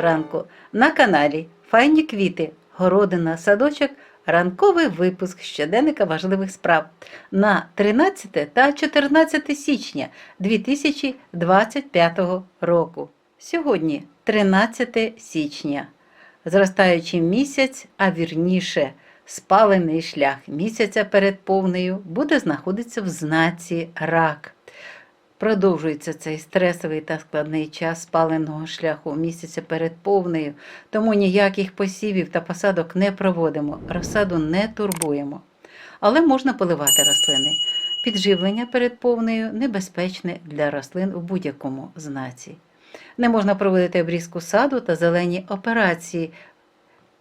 ранку на каналі Файні квіти, городина, садочок, ранковий випуск щоденника важливих справ на 13 та 14 січня 2025 року. Сьогодні 13 січня. Зростаючий місяць, а вірніше, спалений шлях місяця перед повнею буде знаходитися в знаці рак. Продовжується цей стресовий та складний час спаленого шляху місяця перед повнею, тому ніяких посівів та посадок не проводимо, розсаду не турбуємо. Але можна поливати рослини. Підживлення перед повнею небезпечне для рослин в будь-якому знаці. Не можна проводити обрізку саду та зелені операції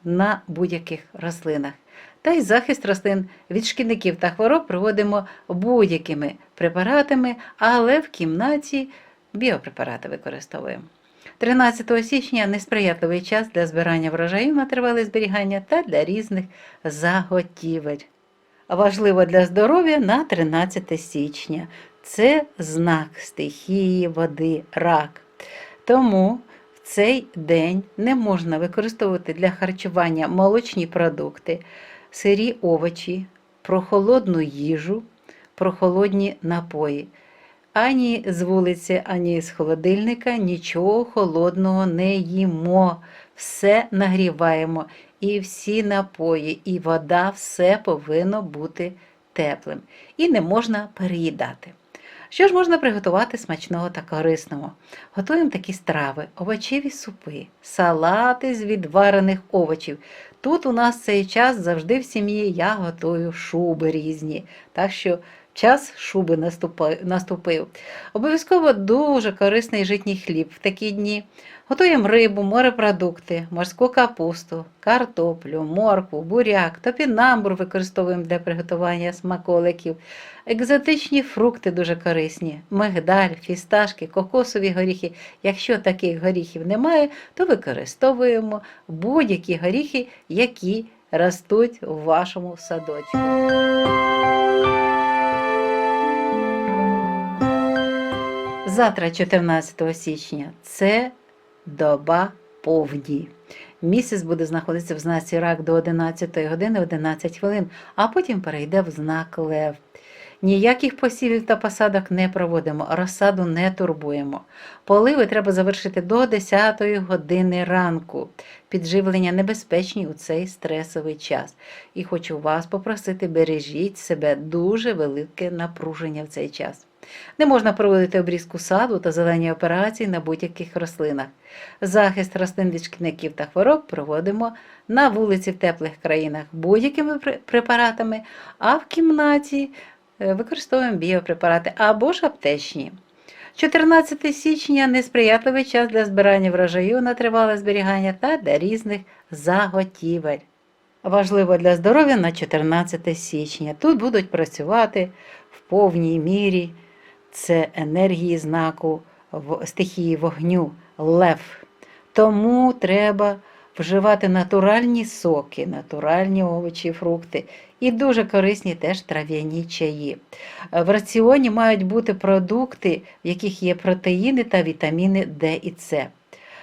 на будь-яких рослинах. Та й захист рослин від шкідників та хвороб проводимо будь-якими препаратами, але в кімнаті біопрепарати використовуємо. 13 січня несприятливий час для збирання врожаю на тривале зберігання та для різних заготівель. Важливо для здоров'я на 13 січня. Це знак стихії води, рак. Тому в цей день не можна використовувати для харчування молочні продукти, сирі овочі, прохолодну їжу, прохолодні напої. Ані з вулиці, ані з холодильника нічого холодного не їмо. Все нагріваємо. І всі напої, і вода, все повинно бути теплим. І не можна переїдати. Що ж можна приготувати смачного та корисного? Готуємо такі страви: овочеві супи, салати з відварених овочів. Тут у нас цей час завжди в сім'ї я готую шуби різні. Так що час шуби наступив. Обов'язково дуже корисний житній хліб в такі дні. Готуємо рибу, морепродукти, морську капусту, картоплю, моркву, буряк, топінамбур використовуємо для приготування смаколиків. Екзотичні фрукти дуже корисні: мигдаль, фісташки, кокосові горіхи. Якщо таких горіхів немає, то використовуємо будь-які горіхи, які ростуть у вашому садочку. Завтра, 14 січня, це доба повні. Місяць буде знаходитися в знаці рак до 11 години 11 хвилин, а потім перейде в знак лев. Ніяких посівів та посадок не проводимо, розсаду не турбуємо. Поливи треба завершити до 10 години ранку. Підживлення небезпечні у цей стресовий час. І хочу вас попросити, бережіть себе дуже велике напруження в цей час. Не можна проводити обрізку саду та зелені операції на будь-яких рослинах. Захист рослин від шкідників та хвороб проводимо на вулиці в теплих країнах будь-якими препаратами, а в кімнаті е, використовуємо біопрепарати або ж аптечні. 14 січня несприятливий час для збирання врожаю на тривале зберігання та для різних заготівель. Важливо для здоров'я на 14 січня. Тут будуть працювати в повній мірі. Це енергії знаку стихії вогню, лев. Тому треба вживати натуральні соки, натуральні овочі, фрукти і дуже корисні теж трав'яні чаї. Е, В раціоні мають бути продукти, в яких є протеїни та вітаміни Д і С.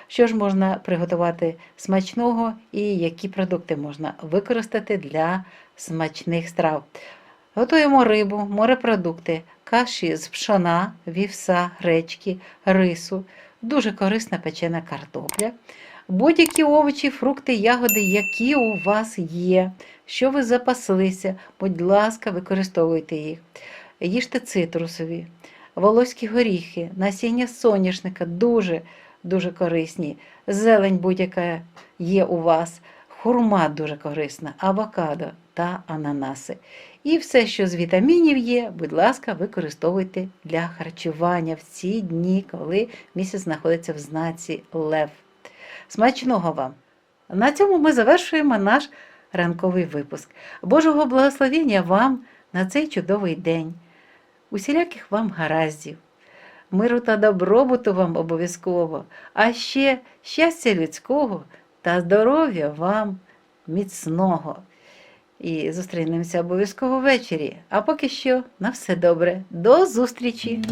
Що ж можна приготувати смачного і які продукти можна використати для смачних страв? Готуємо рибу, морепродукти, каші з пшона, вівса, гречки, рису, дуже корисна печена картопля, будь-які овочі, фрукти, ягоди, які у вас є, що ви запаслися, будь ласка, використовуйте їх. Їжте цитрусові, волоські горіхи, насіння соняшника дуже дуже корисні. Зелень будь-яка є у вас, хурма дуже корисна, авокадо та ананаси. І все, що з вітамінів є, будь ласка, використовуйте для харчування в ці дні, коли місяць знаходиться в знаці Лев. Смачного вам! На цьому ми завершуємо наш ранковий випуск. Божого благословення вам на цей чудовий день. Усіляких вам гараздів, миру та добробуту вам обов'язково, а ще щастя людського та здоров'я вам міцного. І зустрінемося обов'язково ввечері. А поки що на все добре. До зустрічі!